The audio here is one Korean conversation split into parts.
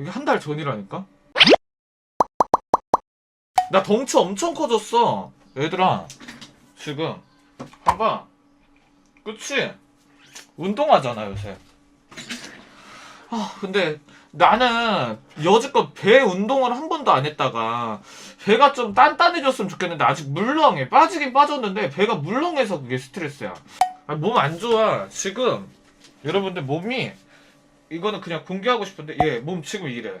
이게 한 달 전이라니까? 나 덩치 엄청 커졌어. 얘들아, 지금. 봐봐. 그치? 운동하잖아, 요새. 아, 근데 나는 여지껏 배 운동을 한 번도 안 했다가 배가 좀 단단해졌으면 좋겠는데 아직 물렁해. 빠지긴 빠졌는데 배가 물렁해서 그게 스트레스야. 몸 안 좋아. 지금 여러분들 몸이 이거는 그냥 공개하고 싶은데 얘몸 지금 이래.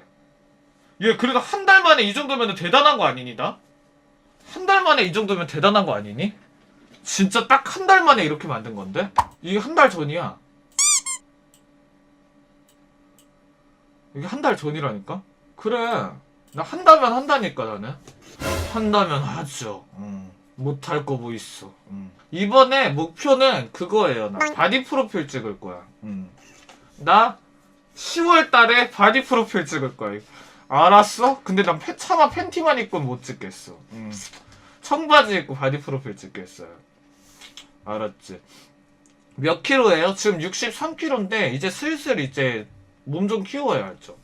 얘 그래도 한 달 만에 이 정도면 대단한 거 아니니 나? 한달 만에 이 정도면 대단한 거 아니니? 진짜 딱 한 달 만에 이렇게 만든 건데? 이게 한 달 전이야. 이게 한 달 전이라니까? 그래. 나 한다면 한다니까 나는. 한다면 하죠. 음. 못할 거 뭐 있어. 음. 이번에 목표는 그거예요. 나 바디 프로필 찍을 거야. 음. 나 10월 달에 바디 프로필 찍을 거야. 알았어? 근데 난 패, 차마 팬티만 입고 못 찍겠어. 음. 청바지 입고 바디 프로필 찍겠어요. 알았지? 몇 킬로예요? 지금 63킬로인데 이제 슬슬 이제 몸 좀 키워야죠.